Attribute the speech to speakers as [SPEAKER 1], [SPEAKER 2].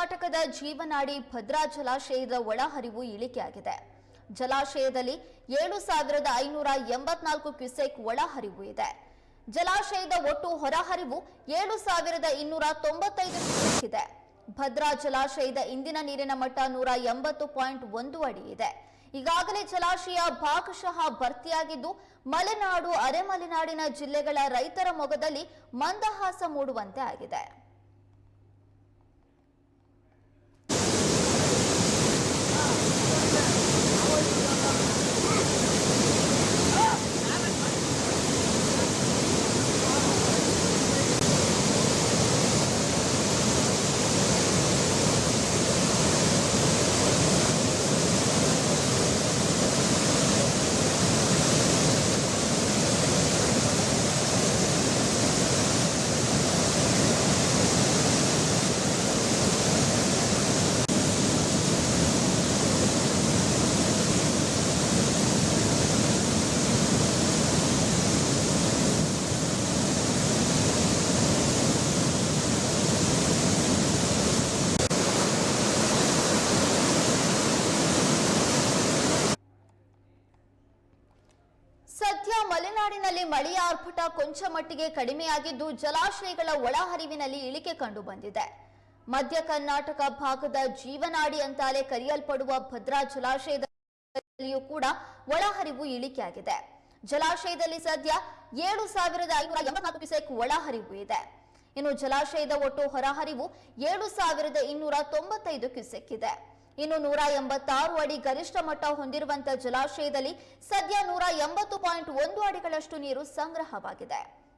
[SPEAKER 1] ಕರ್ನಾಟಕದ ಜೀವನಾಡಿ ಭದ್ರಾ ಜಲಾಶಯದ ಒಳಹರಿವು ಇಳಿಕೆಯಾಗಿದೆ. ಜಲಾಶಯದಲ್ಲಿ ಏಳು ಸಾವಿರದ ಐನೂರ ಎಂಬತ್ನಾಲ್ಕು ಕ್ಯೂಸೆಕ್ ಒಳಹರಿವು ಇದೆ. ಜಲಾಶಯದ ಒಟ್ಟು ಹೊರಹರಿವು ಏಳು ಸಾವಿರದ ಇನ್ನೂರ ತೊಂಬತ್ತೈದು ಕ್ಯೂಸೆಕ್ ಇದೆ. ಭದ್ರಾ ಜಲಾಶಯದ ಇಂದಿನ ನೀರಿನ ಮಟ್ಟ ನೂರ ಎಂಬತ್ತು ಪಾಯಿಂಟ್ ಒಂದು ಅಡಿ ಇದೆ. ಈಗಾಗಲೇ ಜಲಾಶಯ ಭಾಗಶಃ ಭರ್ತಿಯಾಗಿದ್ದು, ಮಲೆನಾಡು, ಅರೆಮಲೆನಾಡಿನ ಜಿಲ್ಲೆಗಳ ರೈತರ ಮೊಗದಲ್ಲಿ ಮಂದಹಾಸ ಮೂಡುವಂತೆ ಆಗಿದೆ. ಸದ್ಯ ಮಲೆನಾಡಿನಲ್ಲಿ ಮಳೆಯ ಆರ್ಭಟ ಕೊಂಚ ಮಟ್ಟಿಗೆ ಕಡಿಮೆಯಾಗಿದ್ದು ಜಲಾಶಯಗಳ ಒಳಹರಿವಿನಲ್ಲಿ ಇಳಿಕೆ ಕಂಡು ಬಂದಿದೆ. ಮಧ್ಯ ಕರ್ನಾಟಕ ಭಾಗದ ಜೀವನಾಡಿ ಅಂತಾಲೆ ಕರೆಯಲ್ಪಡುವ ಭದ್ರಾ ಜಲಾಶಯದಲ್ಲಿಯೂ ಕೂಡ ಒಳಹರಿವು ಇಳಿಕೆಯಾಗಿದೆ. ಜಲಾಶಯದಲ್ಲಿ ಸದ್ಯ ಏಳು ಸಾವಿರದ ಐನೂರ ಎಂಬತ್ನಾಲ್ಕು ಕ್ಯೂಸೆಕ್ ಒಳಹರಿವು ಇದೆ. ಇನ್ನು ಜಲಾಶಯದ ಒಟ್ಟು ಹೊರಹರಿವು ಏಳು ಸಾವಿರದ ಇನ್ನೂರ ತೊಂಬತ್ತೈದು ಕ್ಯೂಸೆಕ್ ಇದೆ. ಇನ್ನು ನೂರ ಎಂಬತ್ತಾರು ಅಡಿ ಗರಿಷ್ಠ ಮಟ್ಟ ಹೊಂದಿರುವಂತಹ ಜಲಾಶಯದಲ್ಲಿ ಸದ್ಯ ನೂರ ಎಂಬತ್ತು ಪಾಯಿಂಟ್ ಒಂದು ಅಡಿಗಳಷ್ಟು ನೀರು ಸಂಗ್ರಹವಾಗಿದೆ.